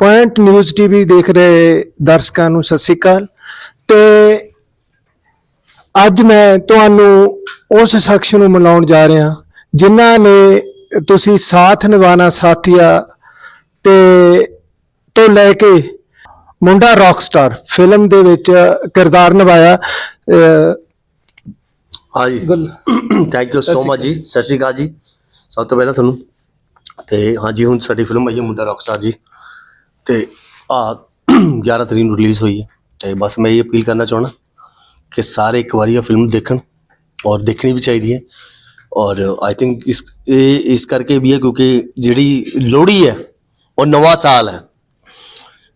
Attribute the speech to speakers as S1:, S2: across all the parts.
S1: Point news TV ਦੇਖ ਰਹੇ ਦਰਸ਼ਕਾਂ ਨੂੰ ਸਤਿ ਸ੍ਰੀ ਅਕਾਲ। ਤੇ ਅੱਜ ਮੈਂ ਤੁਹਾਨੂੰ ਉਸ ਸ਼ਖਸ ਨੂੰ ਮਿਲਾਉਣ ਜਾ ਰਿਹਾ ਜਿਨ੍ਹਾਂ ਨੇ ਤੁਸੀਂ ਸਾਥ ਨਿਭਾਣਾ ਸਾਥੀਆ ਤੇ ਤੋਂ ਲੈ ਕੇ ਮੁੰਡਾ ਰੌਕਸਟਾਰ ਫਿਲਮ ਦੇ ਵਿੱਚ ਕਿਰਦਾਰ ਨਿਭਾਇਆ।
S2: ਹਾਂਜੀ। ਥੈਂਕ ਯੂ ਸੋ ਮਚ ਜੀ। ਸਤਿ ਸ਼੍ਰੀ ਅਕਾਲ ਜੀ। ਸਭ ਤੋਂ ਪਹਿਲਾਂ ਤੁਹਾਨੂੰ ਤੇ ਹਾਂਜੀ ਹੁਣ ਸਾਡੀ ਫਿਲਮ ਆਈ ਹੈ ਮੁੰਡਾ ਰੌਕਸਟਾਰ ਜੀ ਤੇ ਆ 11 ਤਰੀਕ ਨੂੰ ਰਿਲੀਜ਼ ਹੋਈ ਹੈ। ਤੇ ਬਸ ਮੈਂ ਇਹ ਅਪੀਲ ਕਰਨਾ ਚਾਹਣਾ ਕਿ ਸਾਰੇ ਇੱਕ ਵਾਰੀ ਇਹ ਫਿਲਮ ਦੇਖਣ ਔਰ ਦੇਖਣੀ ਵੀ ਚਾਹੀਦੀ ਹੈ। ਔਰ ਆਈ ਥਿੰਕ ਇਸ, ਇਹ ਇਸ ਕਰਕੇ ਵੀ ਹੈ ਕਿਉਂਕਿ ਜਿਹੜੀ ਲੋਹੜੀ ਹੈ, ਉਹ ਨਵਾਂ ਸਾਲ ਹੈ।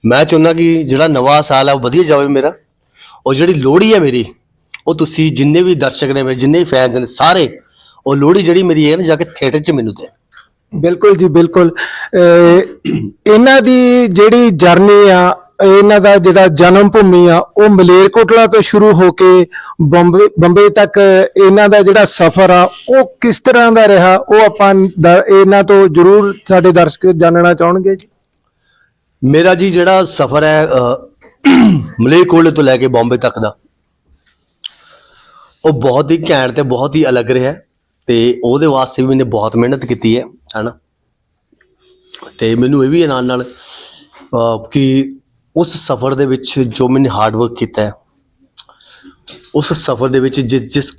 S2: ਮੈਂ ਚਾਹੁੰਦਾ ਕਿ ਜਿਹੜਾ ਨਵਾਂ ਸਾਲ ਹੈ ਉਹ ਵਧੀਆ ਜਾਵੇ ਮੇਰਾ। ਔਰ ਜਿਹੜੀ ਲੋਹੜੀ ਹੈ ਮੇਰੀ, ਉਹ ਤੁਸੀਂ ਜਿੰਨੇ ਵੀ ਦਰਸ਼ਕ ਨੇ ਮੇਰੇ ਜਿੰਨੇ ਵੀ ਫੈਨਸ ਨੇ ਸਾਰੇ, ਉਹ ਲੋਹੜੀ ਜਿਹੜੀ ਮੇਰੀ ਹੈ ਨਾ, ਜਾ ਕੇ ਥੀਏਟਰ 'ਚ ਮੈਨੂੰ ਦੇ
S1: ਬਿਲਕੁਲ ਜੀ, ਬਿਲਕੁਲ। ਇਹਨਾਂ ਦੀ ਜਿਹੜੀ ਜਰਨੀ ਆ, ਇਹਨਾਂ ਦਾ ਜਿਹੜਾ ਜਨਮ ਭੂਮੀ ਆ, ਉਹ ਮਲੇਰਕੋਟਲਾ ਤੋਂ ਸ਼ੁਰੂ ਹੋ ਕੇ ਬੰਬੇ ਬੰਬੇ ਤੱਕ ਇਹਨਾਂ ਦਾ ਜਿਹੜਾ ਸਫ਼ਰ ਆ, ਉਹ ਕਿਸ ਤਰ੍ਹਾਂ ਦਾ ਰਿਹਾ, ਉਹ ਆਪਾਂ ਦ- ਇਹਨਾਂ ਤੋਂ ਜਰੂਰ ਸਾਡੇ ਦਰਸ਼ਕ ਜਾਣਨਾ ਚਾਹਣਗੇ ਜੀ।
S2: ਮੇਰਾ ਜੀ ਜਿਹੜਾ ਸਫ਼ਰ ਹੈ ਮਲੇਰਕੋਟਲੇ ਤੋਂ ਲੈ ਕੇ ਬੰਬੇ ਤੱਕ ਦਾ, ਉਹ ਬਹੁਤ ਹੀ ਘੈਂਟ ਤੇ ਬਹੁਤ ਹੀ ਅਲੱਗ ਰਿਹਾ। ਤੇ ਉਹਦੇ ਵਾਸਤੇ ਵੀ ਮੈਨੇ ਬਹੁਤ ਮਿਹਨਤ ਕੀਤੀ ਹੈ, ਹਨਾ। ਤੇ ਮੈਨੂੰ ਇਹ ਵੀ ਨਾਲ ਨਾਲ ਕਿ ਉਸ ਸਫ਼ਰ ਦੇ ਵਿੱਚ ਜੋ ਮੈਨੇ ਹਾਰਡ ਵਰਕ ਕੀਤਾ ਉਸ ਸਫ਼ਰ ਦੇ ਵਿੱਚ ਜਿਸ ਜਿਸ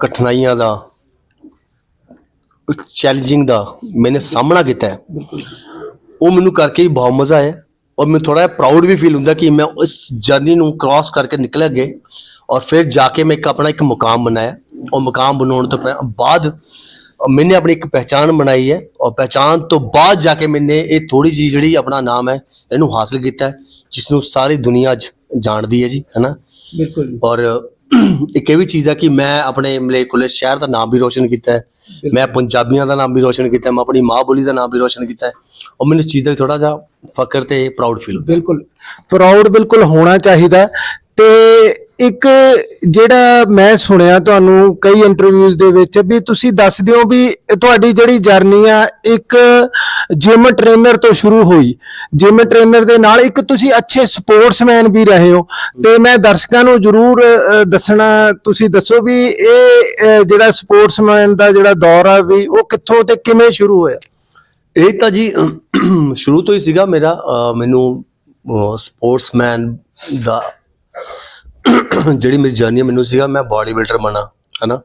S2: ਕਠਿਨਾਈਆਂ ਦਾ ਚੈਲੰਜਿੰਗ ਦਾ ਮੈਨੇ ਸਾਹਮਣਾ ਕੀਤਾ ਉਹ ਮੈਨੂੰ ਕਰਕੇ ਹੀ ਬਹੁਤ ਮਜ਼ਾ ਆਇਆ। ਔਰ ਮੈਨੂੰ ਥੋੜਾ ਪ੍ਰਾਊਡ ਵੀ ਫੀਲ ਹੁੰਦਾ ਕਿ ਮੈਂ ਉਸ ਜਰਨੀ ਨੂੰ ਕ੍ਰਾਸ ਕਰਕੇ ਨਿਕਲ ਗਏ ਔਰ ਫਿਰ ਜਾ ਕੇ ਮੈਂ ਇੱਕ ਆਪਣਾ ਇੱਕ ਮੁਕਾਮ ਬਣਾਇਆ। ਉਹ ਮੁਕਾਮ ਬਣਾਉਣ ਤੋਂ ਬਾਅਦ ਮੈंने ਆਪਣੀ ਇੱਕ ਪਹਿਚਾਨ ਬਣਾਈ ਹੈ ਔਰ ਪਹਿਚਾਨ ਤੋਂ ਬਾਅਦ ਜਾ ਕੇ ਮੈंने ਇਹ ਥੋੜੀ ਜਿਹੀ ਜਿਹੜੀ ਆਪਣਾ ਨਾਮ ਹੈ ਇਹਨੂੰ ਹਾਸਲ ਕੀਤਾ ਹੈ ਜਿਸ ਨੂੰ ਸਾਰੀ ਦੁਨੀਆ ਅੱਜ ਜਾਣਦੀ ਹੈ ਜੀ ਹੈਨਾ?
S1: ਬਿਲਕੁਲ
S2: ਔਰ ਇੱਕ ਇਹ ਵੀ ਚੀਜ਼ ਹੈ ਕਿ ਮੈਂ ਆਪਣੇ ਮਲੇਕੁਲੇ ਸ਼ਹਿਰ ਦਾ ਨਾਮ ਵੀ ਰੋਸ਼ਨ ਕੀਤਾ ਹੈ ਮੈਂ ਪੰਜਾਬੀਆਂ ਦਾ ਨਾਮ ਵੀ ਰੋਸ਼ਨ ਕੀਤਾ ਮੈਂ ਆਪਣੀ ਮਾਂ ਬੋਲੀ ਦਾ ਨਾਮ ਵੀ ਰੋਸ਼ਨ ਕੀਤਾ ਹੈ ਔਰ ਮੈਨੂੰ ਚੀਜ਼ ਦਾ ਥੋੜਾ ਜਿਹਾ ਫਖਰ ਤੇ ਪ੍ਰਾਊਡ ਫੀਲ ਹੁੰਦਾ
S1: ਬਿਲਕੁਲ। ਪ੍ਰਾਊਡ ਬਿਲਕੁਲ ਹੋਣਾ ਚਾਹੀਦਾ ਤੇ ਇੱਕ ਜਿਹੜਾ ਮੈਂ ਸੁਣਿਆ ਤੁਹਾਨੂੰ ਕਈ ਇੰਟਰਵਿਊਜ਼ ਦੇ ਵਿੱਚ ਵੀ ਤੁਸੀਂ ਦੱਸ ਦਿਓ ਵੀ ਤੁਹਾਡੀ ਜਿਹੜੀ ਜਰਨੀ ਆ, ਇੱਕ ਜਿਮ ਟ੍ਰੇਨਰ ਤੋਂ ਸ਼ੁਰੂ ਹੋਈ। ਜਿਮ ਟ੍ਰੇਨਰ ਦੇ ਨਾਲ ਇੱਕ ਤੁਸੀਂ ਅੱਛੇ ਸਪੋਰਟਸਮੈਨ ਵੀ ਰਹੇ ਹੋ। ਤੇ ਮੈਂ ਦਰਸ਼ਕਾਂ ਨੂੰ ਜਰੂਰ ਦੱਸਣਾ, ਤੁਸੀਂ ਦੱਸੋ ਵੀ ਇਹ ਜਿਹੜਾ ਸਪੋਰਟਸਮੈਨ ਦਾ ਜਿਹੜਾ ਦੌਰ ਆ ਵੀ ਉਹ ਕਿੱਥੋਂ ਤੇ ਕਿਵੇਂ ਸ਼ੁਰੂ ਹੋਇਆ?
S2: ਇਹ ਤਾਂ ਜੀ, ਸ਼ੁਰੂ ਤੋਂ ਹੀ ਸੀਗਾ ਮੇਰਾ ਮੈਨੂੰ ਸਪੋਰਟਸਮੈਨ ਦਾ ਜਿਹੜੀ ਮੇਰੀ ਜਰਨੀ ਮੈਨੂੰ ਸੀਗਾ, ਮੈਂ ਬਾਡੀ ਬਿਲਡਰ ਬਣਾ, ਹਨਾ?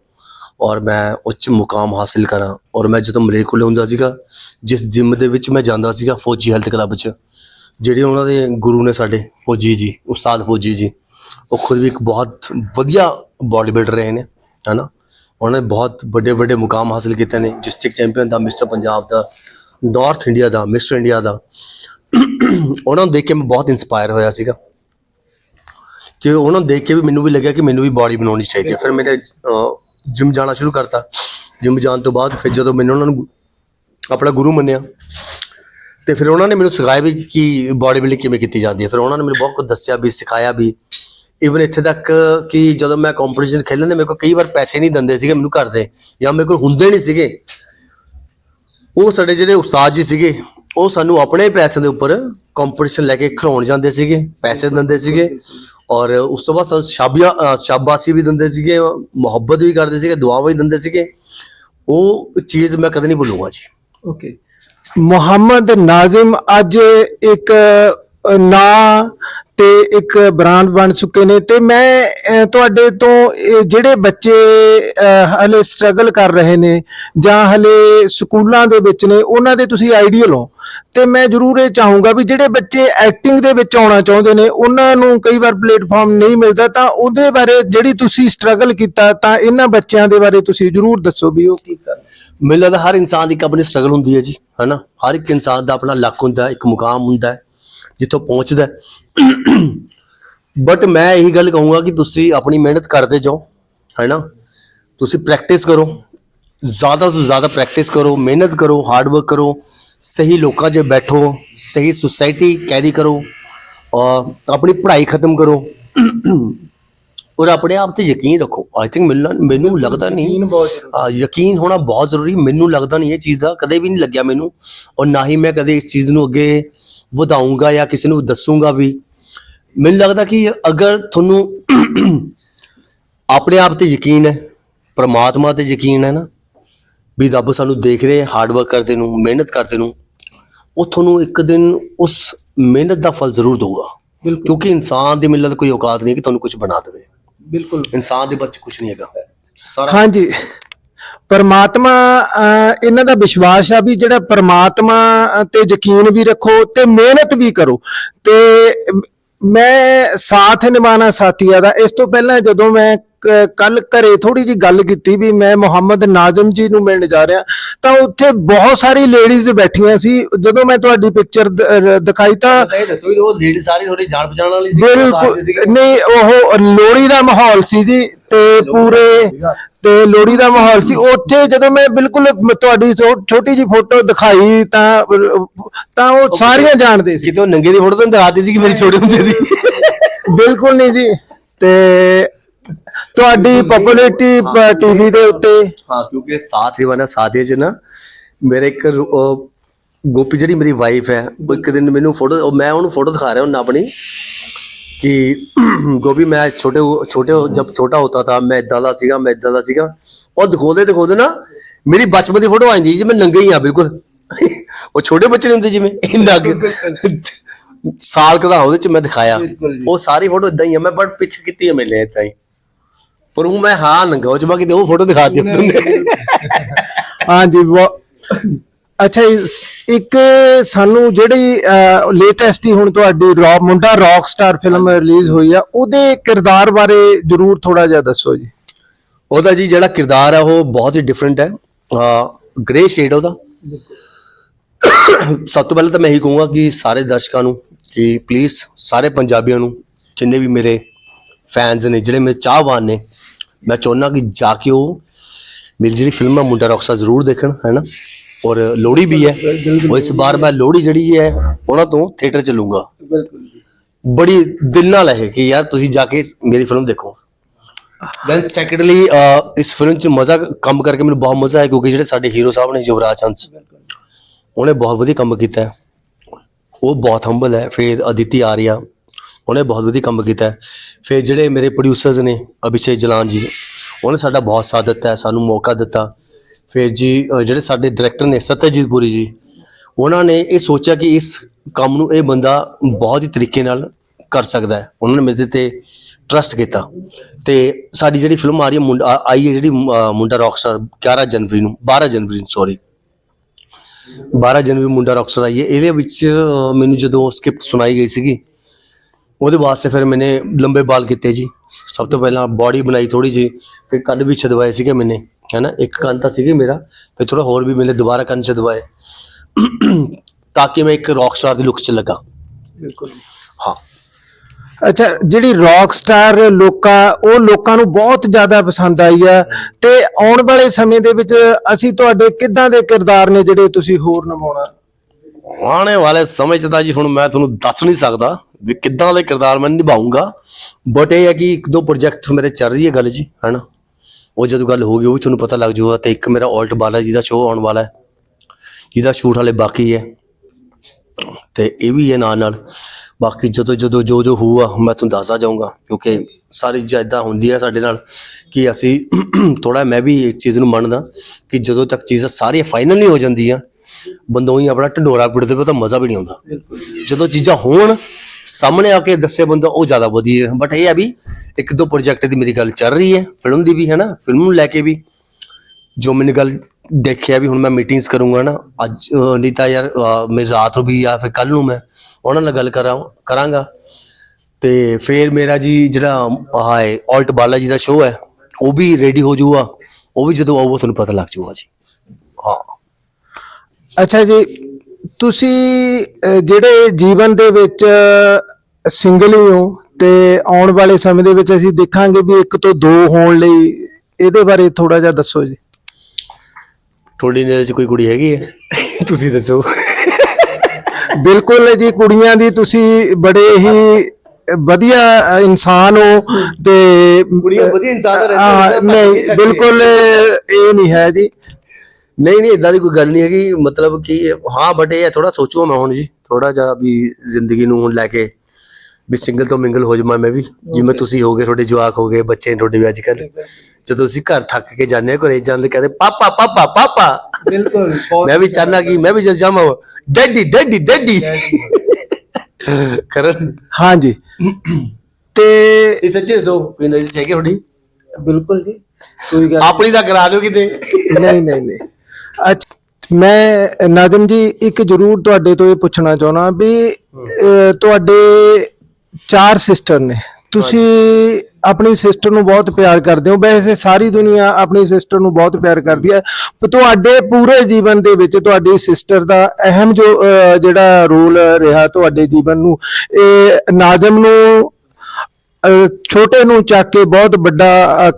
S2: ਔਰ ਮੈਂ ਉੱਚ ਮੁਕਾਮ ਹਾਸਿਲ ਕਰਾਂ। ਔਰ ਮੈਂ ਜਦੋਂ ਮਲੇਕੁਲੇ ਹੁੰਦਾ ਸੀਗਾ, ਜਿਸ ਜਿਮ ਦੇ ਵਿੱਚ ਮੈਂ ਜਾਂਦਾ ਸੀਗਾ, ਫੌਜੀ ਹੈਲਥ ਕਲੱਬ 'ਚ, ਜਿਹੜੇ ਉਹਨਾਂ ਦੇ ਗੁਰੂ ਨੇ ਸਾਡੇ, ਫੌਜੀ ਜੀ, ਉਸਤਾਦ ਫੌਜੀ ਜੀ, ਉਹ ਖੁਦ ਵੀ ਇੱਕ ਬਹੁਤ ਵਧੀਆ ਬਾਡੀ ਬਿਲਡਰ ਰਹੇ ਨੇ, ਹਨਾ? ਉਹਨਾਂ ਨੇ ਬਹੁਤ ਵੱਡੇ ਵੱਡੇ ਮੁਕਾਮ ਹਾਸਿਲ ਕੀਤੇ ਨੇ ਡਿਸਟ੍ਰਿਕਟ ਚੈਂਪੀਅਨ ਦਾ ਮਿਸਟਰ ਪੰਜਾਬ ਦਾ ਨਾਰਥ ਇੰਡੀਆ ਦਾ ਮਿਸਟਰ ਇੰਡੀਆ ਦਾ। ਉਹਨਾਂ ਨੂੰ ਦੇਖ ਕੇ ਮੈਂ ਬਹੁਤ ਇਨਸਪਾਇਰ ਹੋਇਆ ਸੀਗਾ। ਕਿ ਉਹਨਾਂ ਨੂੰ ਦੇਖ ਕੇ ਵੀ ਮੈਨੂੰ ਵੀ ਲੱਗਿਆ ਕਿ ਮੈਨੂੰ ਵੀ ਬਾਡੀ ਬਣਾਉਣੀ ਚਾਹੀਦੀ ਹੈ ਫਿਰ ਮੇਰੇ ਜਿਮ ਜਾਣਾ ਸ਼ੁਰੂ ਕਰਤਾ। ਜਿਮ ਜਾਣ ਤੋਂ ਬਾਅਦ ਫਿਰ ਜਦੋਂ ਮੈਨੂੰ ਉਹਨਾਂ ਨੂੰ ਆਪਣਾ ਗੁਰੂ ਮੰਨਿਆ, ਤੇ ਫਿਰ ਉਹਨਾਂ ਨੇ ਮੈਨੂੰ ਸਿਖਾਇਆ ਵੀ ਕਿ ਬਾਡੀ ਬਿਲਡਿੰਗ ਕਿਵੇਂ ਕੀਤੀ ਜਾਂਦੀ ਹੈ ਫਿਰ ਉਹਨਾਂ ਨੇ ਮੈਨੂੰ ਬਹੁਤ ਕੁਝ ਦੱਸਿਆ ਵੀ, ਸਿਖਾਇਆ ਵੀ। ਇਵਨ ਇੱਥੇ ਤੱਕ ਕਿ ਜਦੋਂ ਮੈਂ ਕੰਪੀਟੀਸ਼ਨ ਖੇਲਣ ਦੇ, ਮੇਰੇ ਕੋਲ ਕਈ ਵਾਰ ਪੈਸੇ ਨਹੀਂ ਦਿੰਦੇ ਸੀਗੇ ਮੈਨੂੰ ਘਰ ਦੇ, ਜਾਂ ਮੇਰੇ ਕੋਲ ਹੁੰਦੇ ਨਹੀਂ ਸੀਗੇ। ਉਹ ਸਾਡੇ ਜਿਹੜੇ ਉਸਤਾਦ ਜੀ ਸੀਗੇ ਉਹ ਸਾਨੂੰ ਆਪਣੇ ਪੈਸੇ ਦੇ ਉੱਪਰ ਕੰਪੀਟੀਸ਼ਨ ਲੈ ਕੇ ਖਿਲਾਉਣ ਜਾਂਦੇ ਸੀਗੇ, ਪੈਸੇ ਦਿੰਦੇ ਸੀਗੇ। ਔਰ ਉਸ ਤੋਂ ਬਾਅਦ ਸਾਨੂੰ ਸ਼ਾਬੀਆਂ ਸ਼ਾਬਾਸ਼ੀ ਵੀ ਦਿੰਦੇ ਸੀਗੇ, ਮੁਹੱਬਤ ਵੀ ਕਰਦੇ ਸੀਗੇ, ਦੁਆਵਾਂ ਵੀ ਦਿੰਦੇ ਸੀਗੇ। ਉਹ ਚੀਜ਼ ਮੈਂ ਕਦੇ ਨਹੀਂ ਭੁੱਲੂੰਗਾ ਜੀ।
S1: ਓਕੇ ਮੁਹੰਮਦ ਨਾਜ਼ਿਮ ਅੱਜ ਇੱਕ ਨਾਂ ਤੇ ਇੱਕ ਬ੍ਰਾਂਡ ਬਣ ਚੁੱਕੇ ਨੇ ਤੇ ਮੈਂ ਤੁਹਾਡੇ ਤੋਂ ਜਿਹੜੇ ਬੱਚੇ ਹਲੇ ਸਟਰਗਲ ਕਰ ਰਹੇ ਨੇ ਜਾਂ ਹਲੇ ਸਕੂਲਾਂ ਦੇ ਵਿੱਚ ਨੇ ਉਹਨਾਂ ਦੇ ਤੁਸੀਂ ਆਈਡੀਅਲ ਹੋ। ਤੇ ਮੈਂ ਜ਼ਰੂਰ ਇਹ ਚਾਹੂੰਗਾ ਵੀ ਜਿਹੜੇ ਬੱਚੇ ਐਕਟਿੰਗ ਦੇ ਵਿੱਚ ਆਉਣਾ ਚਾਹੁੰਦੇ ਨੇ ਉਹਨਾਂ ਨੂੰ ਕਈ ਵਾਰ ਪਲੇਟਫਾਰਮ ਨਹੀਂ ਮਿਲਦਾ ਤਾਂ ਉਹਦੇ ਬਾਰੇ ਜਿਹੜੀ ਤੁਸੀਂ ਸਟਰਗਲ ਕੀਤਾ ਤਾਂ ਇਹਨਾਂ ਬੱਚਿਆਂ ਦੇ ਬਾਰੇ ਤੁਸੀਂ ਜ਼ਰੂਰ ਦੱਸੋ ਵੀ ਉਹ ਕੀ ਕਰ
S2: ਮੈਨੂੰ ਲੱਗਦਾ ਹਰ ਇਨਸਾਨ ਦੀ ਇੱਕ ਆਪਣੀ ਸਟਰਗਲ ਹੁੰਦੀ ਹੈ ਜੀ ਹਨਾ? ਹਰ ਇੱਕ ਇਨਸਾਨ ਦਾ ਆਪਣਾ ਲੱਕ ਹੁੰਦਾ ਇੱਕ ਮੁਕਾਮ ਹੁੰਦਾ ਹੈ, ਜਿੱਥੋਂ ਪਹੁੰਚਦਾ ਬਟ ਮੈਂ ਇਹੀ ਗੱਲ ਕਹੂੰਗਾ ਕਿ ਤੁਸੀਂ ਆਪਣੀ ਮਿਹਨਤ ਕਰਦੇ ਜਾਓ, ਹੈਨਾ? ਤੁਸੀਂ ਪ੍ਰੈਕਟਿਸ ਕਰੋ। ਜ਼ਿਆਦਾ ਤੋਂ ਜ਼ਿਆਦਾ ਪ੍ਰੈਕਟਿਸ ਕਰੋ, ਮਿਹਨਤ ਕਰੋ ਹਾਰਡ ਵਰਕ ਕਰੋ। ਸਹੀ ਲੋਕਾਂ 'ਚ ਬੈਠੋ, ਸਹੀ ਸੁਸਾਇਟੀ ਕੈਰੀ ਕਰੋ। ਔਰ ਆਪਣੀ ਪੜ੍ਹਾਈ ਖਤਮ ਕਰੋ। ਔਰ ਆਪਣੇ ਆਪ ਤੇ ਯਕੀਨ ਰੱਖੋ। ਆਈ ਥਿੰਕ ਮੈਨੂੰ ਮੈਨੂੰ ਲੱਗਦਾ ਨਹੀਂ। ਯਕੀਨ ਹੋਣਾ ਬਹੁਤ ਜ਼ਰੂਰੀ। ਮੈਨੂੰ ਲੱਗਦਾ ਨਹੀਂ ਇਹ ਚੀਜ਼ ਦਾ ਕਦੇ ਵੀ ਨਹੀਂ ਲੱਗਿਆ ਮੈਨੂੰ। ਔਰ ਨਾ ਹੀ ਮੈਂ ਕਦੇ ਇਸ ਚੀਜ਼ ਨੂੰ ਅੱਗੇ ਵਧਾਊਂਗਾ ਜਾਂ ਕਿਸੇ ਨੂੰ ਦੱਸੂਗਾ ਵੀ। ਮੈਨੂੰ ਲੱਗਦਾ ਕਿ ਅਗਰ ਤੁਹਾਨੂੰ ਆਪਣੇ ਆਪ ਤੇ ਯਕੀਨ ਹੈ ਪ੍ਰਮਾਤਮਾ ਤੇ ਯਕੀਨ ਹੈ ਨਾ ਵੀ ਰੱਬ ਸਾਨੂੰ ਦੇਖ ਰਿਹਾ ਹਾਰਡ ਵਰਕ ਕਰਦੇ ਨੂੰ ਮਿਹਨਤ ਕਰਦੇ ਨੂੰ ਉਹ ਤੁਹਾਨੂੰ ਇੱਕ ਦਿਨ ਉਸ ਮਿਹਨਤ ਦਾ ਫਲ ਜ਼ਰੂਰ ਦਊਗਾ। ਕਿਉਂਕਿ ਇਨਸਾਨ ਦੀ ਮਿਲਤ ਕੋਈ ਔਕਾਤ ਨਹੀਂ ਕਿ ਤੁਹਾਨੂੰ ਕੁਝ ਬਣਾ ਦੇਵੇ।
S1: ਬਿਲਕੁਲ।
S2: ਇਨਸਾਨ ਦੇ ਵਿੱਚ ਕੁਝ ਨਹੀਂ ਹੈਗਾ। ਸਾਰਾ
S1: ਹਾਂਜੀ। ਪਰਮਾਤਮਾ ਅਹ, ਇਹਨਾਂ ਦਾ ਵਿਸ਼ਵਾਸ ਆ ਵੀ ਜਿਹੜਾ ਪਰਮਾਤਮਾ ਤੇ ਯਕੀਨ ਵੀ ਰੱਖੋ ਤੇ ਮਿਹਨਤ ਵੀ ਕਰੋ। ਤੇ ਮੈਂ ਸਾਥ ਨਿਭਾਣਾ ਸਾਥੀਆਂ ਦਾ। ਇਸ ਤੋਂ ਪਹਿਲਾਂ ਜਦੋਂ ਮੈਂ ਕੱਲ ਘਰੇ ਥੋੜੀ ਜੀ ਗੱਲ ਕੀਤੀ ਵੀ ਮੈਂ ਮੁਹੰਮਦ ਨਾਜ਼ਮ ਜੀ ਨੂੰ ਮਿਲਣ ਜਾ ਰਿਹਾ। ਤਾਂ ਉੱਥੇ ਬਹੁਤ ਸਾਰੀ ਲੇਡੀਜ਼ ਬੈਠੀਆਂ ਸੀ। ਜਦੋਂ ਮੈਂ ਤੁਹਾਡੀ ਪਿਕਚਰ ਦਿਖਾਈ ਤਾਂ
S2: ਇਹ ਦੱਸੋ ਵੀ ਉਹ ਲੇਡੀ ਸਾਰੀ ਥੋੜੀ ਜਾਣ ਪਛਾਣ ਵਾਲੀ ਸੀ
S1: ਬਿਲਕੁਲ ਨਹੀਂ ਉਹ ਲੋਹੜੀ ਦਾ ਮਾਹੌਲ ਸੀ ਜੀ ਤੇ ਪੂਰੇ ਤੇ ਲੋਹੜੀ ਦਾ ਮਾਹੌਲ ਸੀ। ਉੱਥੇ ਜਦੋਂ ਮੈਂ ਬਿਲਕੁਲ ਤੁਹਾਡੀ ਛੋਟੀ ਜੀ ਫੋਟੋ ਦਿਖਾਈ ਤਾਂ ਤਾਂ ਉਹ ਸਾਰੀਆਂ ਜਾਣਦੇ ਸੀ।
S2: ਕਿਤੇ ਉਹ ਨੰਗੇ ਦੀ ਫੋਟੋ ਤਾਂ ਦਿਖਾਤੀ ਸੀ ਕਿ ਮੇਰੀ ਛੋਟੇ ਹੁੰਦੇ ਦੀ।
S1: ਬਿਲਕੁਲ ਨਹੀਂ ਜੀ। ਤੇ ਤੁਹਾਡੀ ਪਪੂਲੈਰਿਟੀ ਟੀਵੀ ਦੇ ਉੱਤੇ
S2: ਹਾਂ ਕਿਉਂਕਿ ਸਾਥ ਹੀ ਬਣਾ ਸਾਥੀ ਚ ਨਾ ਮੇਰੇ ਇੱਕ ਰੂ- ਉਹ ਗੋਪੀ ਜਿਹੜੀ ਮੇਰੀ ਵਾਈਫ ਹੈ ਉਹ ਇੱਕ ਦਿਨ ਮੈਨੂੰ ਫੋਟੋ ਮੈਂ ਉਹਨੂੰ ਫੋਟੋ ਦਿਖਾ ਰਿਹਾ ਹਾਂ ਆਪਣੀ कि गोभी मैं छोटे छोटे जब छोटा होता था मैं इदा ਦਾ ਸੀਗਾ ਮੈਂ ਇਦਾਂ ਦਾ ਸੀਗਾ ਉਹ ਦਿਖਾਉਂਦੇ ਦਿਖਾਉਂਦੇ ਨਾ ਮੇਰੀ ਬਚਪਨ ਦੀ ਫੋਟੋ ਆਂਦੀ ਜਿਵੇਂ ਨੰਗੇ ਹੀ ਆ ਬਿਲਕੁਲ ਉਹ ਛੋਟੇ ਬੱਚੇ ਨਹੀਂ ਹੁੰਦੇ ਜਿਵੇਂ ਇੰਨਾ ਕੁ। ਸਾਲ ਕਦਾ ਉਹਦੇ ਚ ਮੈਂ ਦਿਖਾਇਆ ਉਹ ਸਾਰੀ ਫੋਟੋ ਇਦਾਂ ਹੀ ਆ ਮੈਂ ਬਟ ਪਿੱਛੇ ਕੀਤੀ ਹੈ ਮੈਨੇ ਇਦਾਂ ਹੀ ਪਰ ਉਹ ਮੈਂ ਹਾਂ ਨੰਗਾ ਉਹ ਚ ਬਾਕੀ ਤੇ ਉਹ ਫੋਟੋ ਦਿਖਾ ਦਿੱਤੀ ਤੁਮਨੇ
S1: ਅੱਛਾ ਜੀ, ਸ- ਇੱਕ ਸਾਨੂੰ ਜਿਹੜੀ ਲੇਟੈਸਟ ਹੀ ਹੁਣ ਤੁਹਾਡੀ ਰੌ ਮੁੰਡਾ ਰੌਕ ਸਟਾਰ ਫਿਲਮ ਰਿਲੀਜ਼ ਹੋਈ ਆ ਉਹਦੇ ਕਿਰਦਾਰ ਬਾਰੇ ਜਰੂਰ ਥੋੜਾ ਜਿਹਾ ਦੱਸੋ ਜੀ।
S2: ਉਹਦਾ ਜੀ ਜਿਹੜਾ ਕਿਰਦਾਰ ਹੈ ਉਹ ਬਹੁਤ ਹੀ ਡਿਫਰੈਂਟ ਹੈ। ਗ੍ਰੇ ਸ਼ੇਡ ਉਹਦਾ। ਸਭ ਤੋਂ ਪਹਿਲਾਂ ਤਾਂ ਮੈਂ ਇਹੀ ਕਹੂੰਗਾ ਕਿ ਸਾਰੇ ਦਰਸ਼ਕਾਂ ਨੂੰ ਕਿ ਪਲੀਜ਼ ਸਾਰੇ ਪੰਜਾਬੀਆਂ ਨੂੰ ਜਿੰਨੇ ਵੀ ਮੇਰੇ ਫੈਨਸ ਨੇ ਜਿਹੜੇ ਮੇਰੇ ਚਾਹਵਾਨ ਨੇ ਮੈਂ ਚਾਹੁੰਦਾ ਕਿ ਜਾ ਕੇ ਉਹ ਮੇਰੀ ਜਿਹੜੀ ਫਿਲਮ ਹੈ ਮੁੰਡਾ ਰੌਕਸਾ ਜ਼ਰੂਰ ਦੇਖਣ ਹੈ ਨਾ? ਔਰ ਲੋਹੜੀ ਵੀ ਹੈ। ਉਹ ਇਸ ਵਾਰ ਮੈਂ ਲੋਹੜੀ ਜਿਹੜੀ ਹੈ ਉਹਨਾਂ ਤੋਂ ਥੀਏਟਰ ਚ ਲੂੰਗਾ ਬੜੀ ਦਿਲ ਨਾਲ ਹੈ ਕਿ ਯਾਰ ਤੁਸੀਂ ਜਾ ਕੇ ਮੇਰੀ ਫਿਲਮ ਦੇਖੋ। ਦੈਨ ਸੈਕੰਡਲੀ ਇਸ ਫਿਲਮ ਚ ਮਜ਼ਾ ਕੰਮ ਕਰਕੇ ਮੈਨੂੰ ਬਹੁਤ ਮਜ਼ਾ ਆਇਆ ਕਿਉਂਕਿ ਜਿਹੜੇ ਸਾਡੇ ਹੀਰੋ ਸਾਹਿਬ ਨੇ ਯੁਵਰਾਜ ਹੰਸ ਉਹਨੇ ਬਹੁਤ ਵਧੀਆ ਕੰਮ ਕੀਤਾ ਉਹ ਬਹੁਤ ਹੰਬਲ ਹੈ। ਫਿਰ ਅਦਿਤੀ ਆਰੀਆ ਉਹਨੇ ਬਹੁਤ ਵਧੀਆ ਕੰਮ ਕੀਤਾ ਫਿਰ ਜਿਹੜੇ ਮੇਰੇ ਪ੍ਰੋਡਿਊਸਰਸ ਨੇ ਅਭਿਸ਼ੇਕ ਜਲਾਨ ਜੀ, ਉਹਨੇ ਸਾਡਾ ਬਹੁਤ ਸਾਥ ਦਿੱਤਾ ਸਾਨੂੰ ਮੌਕਾ ਦਿੱਤਾ। ਫਿਰ ਜੀ ਜਿਹੜੇ ਸਾਡੇ ਡਾਇਰੈਕਟਰ ਨੇ ਸਤਿਆਜੀਤ ਪੁਰੀ ਜੀ, ਉਹਨਾਂ ਨੇ ਇਹ ਸੋਚਿਆ ਕਿ ਇਸ ਕੰਮ ਨੂੰ ਇਹ ਬੰਦਾ ਬਹੁਤ ਹੀ ਤਰੀਕੇ ਨਾਲ ਕਰ ਸਕਦਾ ਹੈ। ਉਹਨਾਂ ਨੇ ਮੇਰੇ ਤੇ ਟਰਸਟ ਕੀਤਾ। ਤੇ ਸਾਡੀ ਜਿਹੜੀ ਫਿਲਮ ਆ ਰਹੀ ਹੈ, ਮੁੰਡਾ ਆਈ ਹੈ ਜਿਹੜੀ ਮੁੰਡਾ ਰੌਕਸਟਾਰ 11 ਜਨਵਰੀ ਨੂੰ 12 ਜਨਵਰੀ ਨੂੰ ਸੌਰੀ 12 ਜਨਵਰੀ ਨੂੰ ਮੁੰਡਾ ਰੌਕਸਟਾਰ ਆਈ ਹੈ। ਇਹਦੇ ਵਿੱਚ ਮੈਨੂੰ ਜਦੋਂ ਸਕ੍ਰਿਪਟ ਸੁਣਾਈ ਗਈ ਸੀਗੀ ਉਹਦੇ ਵਾਸਤੇ ਫਿਰ ਮੈਨੇ ਲੰਬੇ ਬਾਲ ਕੀਤੇ ਜੀ। ਸਭ ਤੋਂ ਪਹਿਲਾਂ ਬਾਡੀ ਬਣਾਈ ਥੋੜੀ ਜੀ ਫਿਰ ਕੰਨ ਵੀ ਛਦਵਾਏ ਸੀਗੇ ਮੈਨੇ ਹੈਨਾ? ਇੱਕ ਕੰਨ ਤਾਂ ਸੀਗੇ ਮੇਰਾ ਫਿਰ ਥੋੜਾ ਹੋਰ ਵੀ ਮੈਨੇ ਦੁਬਾਰਾ ਕੰਨ ਛਦਵਾਏ। ਤਾਂ ਕਿ ਮੈਂ ਇੱਕ ਰੌਕ ਸਟਾਰ ਦੀ ਲੁੱਕ 'ਚ ਲੱਗਾ।
S1: ਬਿਲਕੁਲ
S2: ਹਾਂ।
S1: ਅੱਛਾ ਜਿਹੜੀ ਰੌਕ ਸਟਾਰ ਲੋਕਾਂ ਉਹ ਲੋਕਾਂ ਨੂੰ ਬਹੁਤ ਜ਼ਿਆਦਾ ਪਸੰਦ ਆਈ ਆ। ਤੇ ਆਉਣ ਵਾਲੇ ਸਮੇਂ ਦੇ ਵਿੱਚ ਅਸੀਂ ਤੁਹਾਡੇ ਕਿੱਦਾਂ ਦੇ ਕਿਰਦਾਰ ਨੇ ਜਿਹੜੇ ਤੁਸੀਂ ਹੋਰ ਨਿਭਾਉਣਾ?
S2: ਆਉਣੇ ਵਾਲੇ ਸਮੇਂ 'ਚ ਤਾਂ ਜੀ ਹੁਣ ਮੈਂ ਤੁਹਾਨੂੰ ਦੱਸ ਨਹੀਂ ਸਕਦਾ। ਵੀ ਕਿੱਦਾਂ ਦੇ ਕਿਰਦਾਰ ਮੈਂ ਨਿਭਾਉਂਗਾ ਬਟ ਇਹ ਹੈ ਕਿ ਇੱਕ ਦੋ ਪ੍ਰੋਜੈਕਟ ਮੇਰੇ ਚੱਲ ਰਹੀ ਹੈ ਗੱਲ ਜੀ ਹੈਨਾ? ਉਹ ਜਦੋਂ ਗੱਲ ਹੋਗੀ ਉਹ ਵੀ ਤੁਹਾਨੂੰ ਪਤਾ ਲੱਗ ਜਾਊਗਾ ਤੇ ਇੱਕ ਮੇਰਾ ਆਲਟ ਬਾਲਾ ਜੀ ਦਾ ਸ਼ੋਅ ਆਉਣ ਵਾਲਾ ਹੈ ਜਿਹਦਾ ਸ਼ੂਟ ਹਲੇ ਬਾਕੀ ਹੈ। ਤੇ ਇਹ ਵੀ ਹੈ ਨਾਲ ਨਾਲ ਬਾਕੀ ਜਦੋਂ ਜਦੋਂ ਜੋ ਜੋ ਹੋਊਗਾ ਮੈਂ ਤੁਹਾਨੂੰ ਦੱਸਦਾ ਜਾਊਂਗਾ ਕਿਉਂਕਿ ਸਾਰੀ ਚੀਜ਼ਾਂ ਏਦਾਂ ਹੁੰਦੀ ਹੈ ਸਾਡੇ ਨਾਲ ਕਿ ਅਸੀਂ ਥੋੜਾ ਮੈਂ ਵੀ ਇਸ ਚੀਜ਼ ਨੂੰ ਮੰਨਦਾ ਕਿ ਜਦੋਂ ਤੱਕ ਚੀਜ਼ਾਂ ਸਾਰੀਆਂ ਫਾਈਨਲ ਨਹੀਂ ਹੋ ਜਾਂਦੀਆਂ ਬੰਦੋਂ ਹੀ ਆਪਣਾ ਢੰਡੋਰਾ ਪਿੜਦੇ ਪਏ ਤਾਂ ਮਜ਼ਾ ਵੀ ਨਹੀਂ ਆਉਂਦਾ। ਜਦੋਂ ਚੀਜ਼ਾਂ ਹੋਣ ਸਾਹਮਣੇ ਆ ਕੇ ਦੱਸੇ ਬੰਦਾ ਉਹ ਜ਼ਿਆਦਾ ਵਧੀਆ ਬਟ ਇਹ ਹੈ ਵੀ ਇੱਕ ਦੋ ਪ੍ਰੋਜੈਕਟ ਦੀ ਮੇਰੀ ਗੱਲ ਚੱਲ ਰਹੀ ਹੈ। ਫਿਲਮ ਦੀ ਵੀ ਹੈ ਨਾ ਫਿਲਮ ਨੂੰ ਲੈ ਕੇ ਵੀ ਜੋ ਮੈਨੂੰ ਗੱਲ ਦੇਖਿਆ ਵੀ ਹੁਣ ਮੈਂ ਮੀਟਿੰਗਸ ਕਰੂੰਗਾ ਨਾ ਅੱਜ ਨਹੀਂ ਤਾਂ ਯਾਰ ਅਹ, ਰਾਤ ਨੂੰ ਵੀ ਜਾਂ ਫਿਰ ਕੱਲ ਨੂੰ ਮੈਂ ਉਹਨਾਂ ਨਾਲ ਗੱਲ ਕਰਾਂ ਕਰਾਂਗਾ। ਤੇ ਫਿਰ ਮੇਰਾ ਜੀ ਜਿਹੜਾ ਆਹ ਆਲਟ ਬਾਲਾ ਜੀ ਦਾ ਸ਼ੋਅ ਹੈ ਉਹ ਵੀ ਰੈਡੀ ਹੋ ਜਾਊਗਾ। ਉਹ ਵੀ ਜਦੋਂ ਆਊਗਾ ਤੁਹਾਨੂੰ ਪਤਾ ਲੱਗ ਜਾਊਗਾ ਜੀ। ਹਾਂ।
S1: ਅੱਛਾ ਜੀ ਤੁਸੀਂ ਜਿਹੜੇ ਜੀਵਨ ਦੇ ਵਿੱਚ ਸਿੰਗਲ ਹੀ ਹੋ ਤੇ ਆਉਣ ਵਾਲੇ ਸਮੇਂ ਦੇ ਵਿੱਚ ਅਸੀਂ ਦੇਖਾਂਗੇ ਵੀ ਇੱਕ ਤੋਂ ਦੋ ਹੋਣ ਲਈ ਇਹਦੇ ਬਾਰੇ ਥੋੜਾ ਜਿਹਾ ਦੱਸੋ ਜੀ।
S2: ਤੁਹਾਡੀ ਨਜ਼ਰ 'ਚ ਕੋਈ ਕੁੜੀ ਹੈਗੀ ਹੈ? ਤੁਸੀਂ ਦੱਸੋ।
S1: ਬਿਲਕੁਲ ਜੀ ਕੁੜੀਆਂ ਦੀ ਤੁਸੀਂ ਬੜੇ ਹੀ ਵਧੀਆ ਇਨਸਾਨ ਹੋ ਤੇ
S2: ਕੁੜੀਆਂ ਵਧੀਆ ਇਨਸਾਨ ਭੱਜ ਨਹੀਂ
S1: ਬਿਲਕੁਲ ਇਹ ਨਹੀਂ ਹੈ ਜੀ।
S2: ਨਹੀਂ ਨਹੀਂ ਇਦਾਂ ਦੀ ਕੋਈ ਗੱਲ ਨਹੀਂ ਹੈਗੀ। ਮਤਲਬ ਕਿ ਹਾਂ ਬਟ ਇਹ ਥੋੜਾ ਸੋਚੋ ਮੈਂ ਹੁਣ ਜੀ। ਥੋੜਾ ਜਿਹਾ ਵੀ ਜ਼ਿੰਦਗੀ ਨੂੰ ਹੁਣ ਲੈ ਕੇ ਵੀ ਸਿੰਗਲ ਤੋਂ ਮਿੰਗਲ ਹੋ ਜਾਵਾਂ ਮੈਂ ਵੀ। ਜਿਵੇਂ ਤੁਸੀਂ ਹੋਗੇ ਤੁਹਾਡੇ ਜਵਾਕ ਹੋਗੇ ਬੱਚੇ ਤੁਹਾਡੇ ਵੀ ਅੱਜ ਕੱਲ ਜਦੋਂ ਤੁਸੀਂ ਘਰ ਥੱਕ ਕੇ ਜਾਂਦੇ ਹੋ ਘਰੇ ਜਾਂਦੇ ਕਹਿੰਦੇ ਪਾਪਾ ਪਾਪਾ ਪਾਪਾ।
S1: ਬਿਲਕੁਲ
S2: ਮੈਂ ਵੀ ਚਾਹਨਾ ਕਿ ਮੈਂ ਵੀ ਜਦ ਜਾਵਾਂ। ਡੈਡੀ ਡੈਡੀ ਡੈਡੀ ਕਰਨ।
S1: ਹਾਂਜੀ ਤੇ
S2: ਇਹ ਸੱਚੇ ਦੱਸੋ ਕੋਈ ਨਹੀਂ ਚਾਹੀਏ ਤੁਹਾਡੀ?
S1: ਬਿਲਕੁਲ ਜੀ ਕੋਈ ਗੱਲ
S2: ਆਪਣੀ ਤਾਂ ਕਰਾ ਦਿਓ ਕਿਤੇ।
S1: ਨਹੀਂ ਨਹੀਂ ਨਹੀਂ। ਅੱਛਾ ਮੈਂ ਨਾਜ਼ਮ ਜੀ ਇੱਕ ਜ਼ਰੂਰ ਤੁਹਾਡੇ ਤੋਂ ਇਹ ਪੁੱਛਣਾ ਚਾਹੁੰਦਾ ਵੀ ਤੁਹਾਡੇ ਚਾਰ ਸਿਸਟਰ ਨੇ। ਤੁਸੀਂ ਆਪਣੀ ਸਿਸਟਰ ਨੂੰ ਬਹੁਤ ਪਿਆਰ ਕਰਦੇ ਹੋ। ਵੈਸੇ ਸਾਰੀ ਦੁਨੀਆ ਆਪਣੀ ਸਿਸਟਰ ਨੂੰ ਬਹੁਤ ਪਿਆਰ ਕਰਦੀ ਹੈ। ਪਰ ਤੁਹਾਡੇ ਪੂਰੇ ਜੀਵਨ ਦੇ ਵਿੱਚ ਤੁਹਾਡੀ ਸਿਸਟਰ ਦਾ ਅਹਿਮ ਜੋ ਜਿਹੜਾ ਰੋਲ ਰਿਹਾ ਤੁਹਾਡੇ ਜੀਵਨ ਨੂੰ ਇਹ ਨਾਜ਼ਮ ਨੂੰ ਛੋਟੇ ਨੂੰ ਚੱਕ ਕੇ ਬਹੁਤ ਵੱਡਾ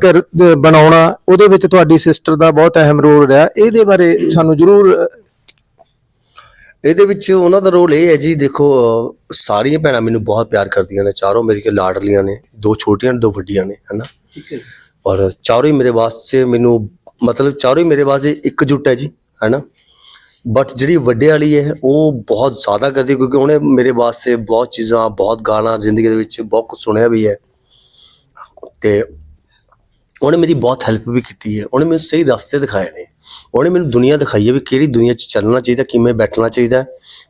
S1: ਬਣਾਉਣਾ ਉਹਦੇ ਵਿੱਚ ਤੁਹਾਡੀ ਸਿਸਟਰ ਦਾ ਬਹੁਤ ਅਹਿਮ ਰੋਲ ਰਿਹਾ। ਇਹਦੇ ਬਾਰੇ ਸਾਨੂੰ ਜ਼ਰੂਰ
S2: ਇਹਦੇ ਵਿੱਚ ਉਹਨਾਂ ਦਾ ਰੋਲ ਇਹ ਹੈ ਜੀ ਦੇਖੋ ਸਾਰੀਆਂ ਭੈਣਾਂ ਮੈਨੂੰ ਬਹੁਤ ਪਿਆਰ ਕਰਦੀਆਂ ਨੇ ਚਾਰੋਂ ਮੇਰੀ ਲਾਡਲੀਆਂ ਨੇ ਦੋ ਛੋਟੀਆਂ ਨੇ ਦੋ ਵੱਡੀਆਂ ਨੇ ਹਨਾ? ਔਰ ਚਾਰੋਂ ਹੀ ਮੇਰੇ ਵਾਸਤੇ ਮੈਨੂੰ ਮਤਲਬ ਚਾਰੋਂ ਹੀ ਮੇਰੇ ਵਾਸਤੇ ਇਕਜੁੱਟ ਹੈ ਜੀ ਹਨਾ? ਬਟ ਜਿਹੜੀ ਵੱਡੇ ਵਾਲੀ ਹੈ, ਉਹ ਬਹੁਤ ਜ਼ਿਆਦਾ ਕਰਦੀ ਕਿਉਂਕਿ ਉਹਨੇ ਮੇਰੇ ਵਾਸਤੇ ਬਹੁਤ ਚੀਜ਼ਾਂ, ਬਹੁਤ ਗਾਣਾ ਜ਼ਿੰਦਗੀ ਦੇ ਵਿੱਚ ਬਹੁਤ ਕੁਝ ਸੁਣਿਆ ਵੀ ਹੈ। ਤੇ ਉਹਨੇ ਮੇਰੀ ਬਹੁਤ ਹੈਲਪ ਵੀ ਕੀਤੀ ਹੈ। ਉਹਨੇ ਮੈਨੂੰ ਸਹੀ ਰਸਤੇ ਦਿਖਾਏ ਨੇ। ਉਹਨੇ ਮੈਨੂੰ ਦੁਨੀਆ ਦਿਖਾਈ ਹੈ ਵੀ ਕਿਹੜੀ ਦੁਨੀਆ 'ਚ ਚੱਲਣਾ ਚਾਹੀਦਾ, ਕਿਵੇਂ ਬੈਠਣਾ ਚਾਹੀਦਾ,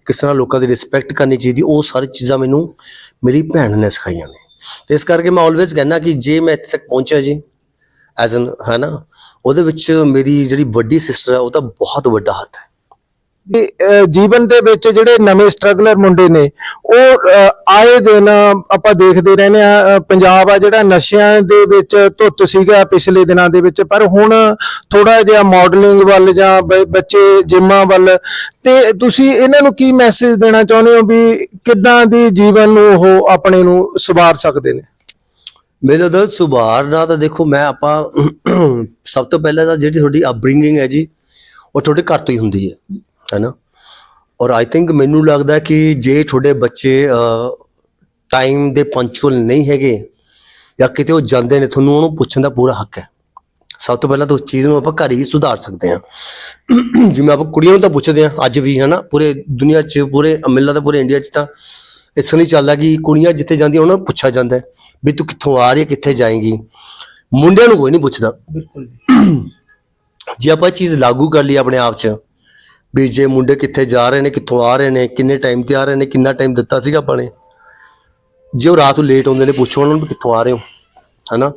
S2: ਕਿਸ ਤਰ੍ਹਾਂ ਲੋਕਾਂ ਦੀ ਰਿਸਪੈਕਟ ਕਰਨੀ ਚਾਹੀਦੀ, ਉਹ ਸਾਰੀ ਚੀਜ਼ਾਂ ਮੈਨੂੰ ਮੇਰੀ ਭੈਣ ਨੇ ਸਿਖਾਈਆਂ ਨੇ। ਤੇ ਇਸ ਕਰਕੇ ਮੈਂ ਆਲਵੇਜ਼ ਕਹਿੰਦਾ ਕਿ ਜੇ ਮੈਂ ਇੱਥੇ ਤੱਕ ਪਹੁੰਚਿਆ ਜੀ ਐਜ਼ ਐਨ ਹੈ ਨਾ ਉਹਦੇ ਵਿੱਚ ਮੇਰੀ ਜਿਹੜੀ ਵੱਡੀ ਸਿਸਟਰ ਹੈ ਉਹਦਾ ਬਹੁਤ ਵੱਡਾ ਹੱਥ ਹੈ।
S1: ਜੀਵਨ ਦੇ ਵਿੱਚ ਜਿਹੜੇ ਨਵੇਂ ਸਟਰਗਲਰ ਮੁੰਡੇ ਨੇ, ਉਹ ਆਏ ਦਿਨ ਆਪਾਂ ਦੇਖਦੇ ਰਹਿੰਦੇ ਆ ਪੰਜਾਬ ਆ ਜਿਹੜਾ ਨਸ਼ਿਆਂ ਦੇ ਵਿੱਚ ਧੁੱਤ ਸੀਗਾ ਪਿਛਲੇ ਦਿਨਾਂ ਦੇ ਵਿੱਚ, ਪਰ ਹੁਣ ਥੋੜਾ ਜਿਹਾ ਮਾਡਲਿੰਗ ਵੱਲ ਜਾਂ ਬੱਚੇ ਜਿੰਮਾਂ ਵੱਲ, ਤੇ ਤੁਸੀਂ ਇਹਨਾਂ ਨੂੰ ਕੀ ਮੈਸੇਜ ਦੇਣਾ ਚਾਹੁੰਦੇ ਹੋ ਵੀ ਕਿੱਦਾਂ ਦੀ ਜੀਵਨ ਨੂੰ ਉਹ ਆਪਣੇ ਨੂੰ ਸੁਧਾਰ ਸਕਦੇ ਨੇ?
S2: ਮੇਰੇ ਦਾ ਸੁਭਾਰ ਨਾਲ ਤਾਂ ਦੇਖੋ, ਮੈਂ ਆਪਾਂ ਸਭ ਤੋਂ ਪਹਿਲਾਂ ਤਾਂ ਜਿਹੜੀ ਤੁਹਾਡੀ ਅਪਬ੍ਰਿੰਗਿੰਗ ਹੈ ਜੀ, ਉਹ ਤੁਹਾਡੇ ਘਰ ਤੋਂ ਹੀ ਹੁੰਦੀ ਹੈ। ਹੈਨਾ? ਔਰ ਆਈ ਥਿੰਕ ਮੈਨੂੰ ਲੱਗਦਾ ਕਿ ਜੇ ਤੁਹਾਡੇ ਬੱਚੇ ਟਾਈਮ ਦੇ ਪੰਚੁਅਲ ਨਹੀਂ ਹੈਗੇ ਜਾਂ ਕਿਤੇ ਉਹ ਜਾਂਦੇ ਨੇ ਤੁਹਾਨੂੰ ਉਹਨੂੰ ਪੁੱਛਣ ਦਾ ਪੂਰਾ ਹੱਕ ਹੈ। ਸਭ ਤੋਂ ਪਹਿਲਾਂ ਤਾਂ ਉਸ ਚੀਜ਼ ਨੂੰ ਆਪਾਂ ਘਰ ਹੀ ਸੁਧਾਰ ਸਕਦੇ ਹਾਂ। ਜਿਵੇਂ ਆਪਾਂ ਕੁੜੀਆਂ ਨੂੰ ਤਾਂ ਪੁੱਛਦੇ ਹਾਂ ਅੱਜ ਵੀ ਹਨਾ ਪੂਰੇ ਦੁਨੀਆ 'ਚ ਪੂਰੇ ਮਿਲਦਾ ਤਾਂ ਪੂਰੇ ਇੰਡੀਆ 'ਚ ਤਾਂ ਇਸ ਨਹੀਂ ਚੱਲਦਾ ਕਿ ਕੁੜੀਆਂ ਜਿੱਥੇ ਜਾਂਦੀਆਂ ਉਹਨਾਂ ਨੂੰ ਪੁੱਛਿਆ ਜਾਂਦਾ ਹੈ ਵੀ ਤੂੰ ਕਿੱਥੋਂ ਆ ਰਹੀ ਹੈ ਕਿੱਥੇ ਜਾਏਂਗੀ। ਮੁੰਡਿਆਂ ਨੂੰ ਕੋਈ ਨਹੀਂ ਪੁੱਛਦਾ।
S1: ਬਿਲਕੁਲ
S2: ਜੇ। ਆਪਾਂ ਚੀਜ਼ ਲਾਗੂ ਕਰ ਲਈ ਆਪਣੇ ਆਪ 'ਚ ਵੀ ਜੇ ਮੁੰਡੇ ਕਿੱਥੇ ਜਾ ਰਹੇ ਨੇ ਕਿੱਥੋਂ ਆ ਰਹੇ ਨੇ ਕਿੰਨੇ ਟਾਈਮ ਤੇ ਆ ਰਹੇ ਨੇ ਕਿੰਨਾ ਟਾਈਮ ਦਿੱਤਾ ਸੀਗਾ ਆਪਾਂ ਨੇ। ਜੇ ਉਹ ਰਾਤ ਨੂੰ ਲੇਟ ਆਉਂਦੇ ਨੇ ਪੁੱਛੋ ਉਹਨਾਂ ਨੂੰ ਵੀ ਕਿੱਥੋਂ ਆ ਰਹੇ ਹੋ ਹਨਾ?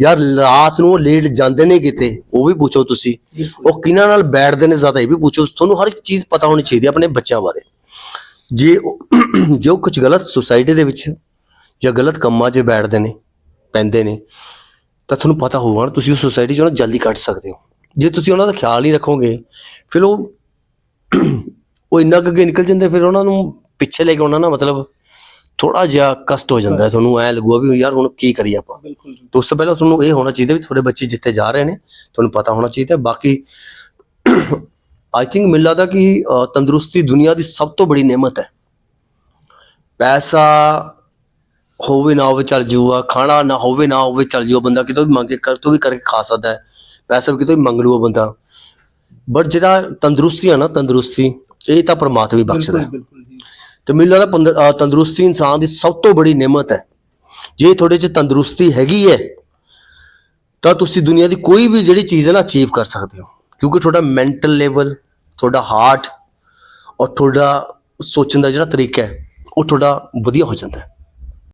S2: ਯਾਰ ਰਾਤ ਨੂੰ ਲੇਟ ਜਾਂਦੇ ਨੇ ਕਿਤੇ ਉਹ ਵੀ ਪੁੱਛੋ ਤੁਸੀਂ। ਉਹ ਕਿਹਨਾਂ ਨਾਲ ਬੈਠਦੇ ਨੇ ਜ਼ਿਆਦਾ ਇਹ ਵੀ ਪੁੱਛੋ। ਤੁਹਾਨੂੰ ਹਰ ਇੱਕ ਚੀਜ਼ ਪਤਾ ਹੋਣੀ ਚਾਹੀਦੀ ਆਪਣੇ ਬੱਚਿਆਂ ਬਾਰੇ। ਜੇ ਉਹ- ਜੋ ਕੁਝ ਗਲਤ ਸੁਸਾਇਟੀ ਦੇ ਵਿੱਚ ਜਾਂ ਗਲਤ ਕੰਮਾਂ 'ਚ ਬੈਠਦੇ ਨੇ ਪੈਂਦੇ ਨੇ ਤਾਂ ਤੁਹਾਨੂੰ ਪਤਾ ਹੋਊਗਾ ਤੁਸੀਂ ਉਸ ਸੁਸਾਇਟੀ 'ਚੋਂ ਜਲਦੀ ਕੱਢ ਸਕਦੇ ਹੋ। ਜੇ ਤੁਸੀਂ ਉਹਨਾਂ ਦਾ ਖਿਆਲ ਨਹੀਂ ਰੱਖੋਗੇ ਫਿਰ ਉਹ ਉਹ ਇੰਨਾ ਕੁ ਅੱਗੇ ਨਿਕਲ ਜਾਂਦੇ ਫਿਰ ਉਹਨਾਂ ਨੂੰ ਪਿੱਛੇ ਲੈ ਕੇ ਆਉਣਾ ਨਾ ਮਤਲਬ ਥੋੜਾ ਜਿਹਾ ਕਸ਼ਟ ਹੋ ਜਾਂਦਾ ਹੈ। ਤੁਹਾਨੂੰ ਐ ਲੱਗੂਗਾ ਵੀ ਯਾਰ ਹੁਣ ਕੀ ਕਰੀਏ ਆਪਾਂ। ਤੋਂ ਉਸ ਤੋਂ ਪਹਿਲਾਂ ਤੁਹਾਨੂੰ ਇਹ ਹੋਣਾ ਚਾਹੀਦਾ ਵੀ ਤੁਹਾਡੇ ਬੱਚੇ ਜਿੱਥੇ ਜਾ ਰਹੇ ਨੇ ਤੁਹਾਨੂੰ ਪਤਾ ਹੋਣਾ ਚਾਹੀਦਾ। ਬਾਕੀ ਆਈ ਥਿੰਕ ਮੈਨੂੰ ਲੱਗਦਾ ਕਿ ਤੰਦਰੁਸਤੀ ਦੁਨੀਆ ਦੀ ਸਭ ਤੋਂ ਬੜੀ ਨੇਮਤ ਹੈ। ਪੈਸਾ ਹੋਵੇ ਨਾ ਹੋਵੇ ਚੱਲ ਜੂਗਾ ਖਾਣਾ ਨਾ ਹੋਵੇ ਨਾ ਹੋਵੇ ਚੱਲ ਜੂਗਾ ਬੰਦਾ ਕਿਤੋਂ ਵੀ ਮੰਗ ਕੇ ਕਰ ਤੋਂ ਵੀ ਕਰਕੇ ਖਾ ਸਕਦਾ ਹੈ। ਪੈਸਾ ਵੀ ਕਿਤੋਂ ਵੀ ਮੰਗ ਲੂਗਾ ਬੰਦਾ। ਬਟ ਜਿਹੜਾ ਤੰਦਰੁਸਤੀ ਆ ਨਾ ਤੰਦਰੁਸਤੀ ਇਹ ਤਾਂ ਪਰਮਾਤਮਾ ਹੀ ਬਖਸ਼ਦਾ। ਹੈ
S1: ਬਿਲਕੁਲ ਜੀ।
S2: ਤੇ ਮੈਨੂੰ ਲੱਗਦਾ ਅਹ ਤੰਦਰੁਸਤੀ ਇਨਸਾਨ ਦੀ ਸਭ ਤੋਂ ਬੜੀ ਨਿਮਤ ਹੈ। ਜੇ ਤੁਹਾਡੇ 'ਚ ਤੰਦਰੁਸਤੀ ਹੈਗੀ ਹੈ ਤਾਂ ਤੁਸੀਂ ਦੁਨੀਆ ਦੀ ਕੋਈ ਵੀ ਜਿਹੜੀ ਚੀਜ਼ ਹੈ ਨਾ ਅਚੀਵ ਕਰ ਸਕਦੇ ਹੋ। ਕਿਉਂਕਿ ਤੁਹਾਡਾ ਮੈਂਟਲ ਲੈਵਲ ਤੁਹਾਡਾ ਹਾਰਟ ਔਰ ਤੁਹਾਡਾ ਸੋਚਣ ਦਾ ਜਿਹੜਾ ਤਰੀਕਾ ਹੈ ਉਹ ਤੁਹਾਡਾ ਵਧੀਆ ਹੋ ਜਾਂਦਾ ਹੈ।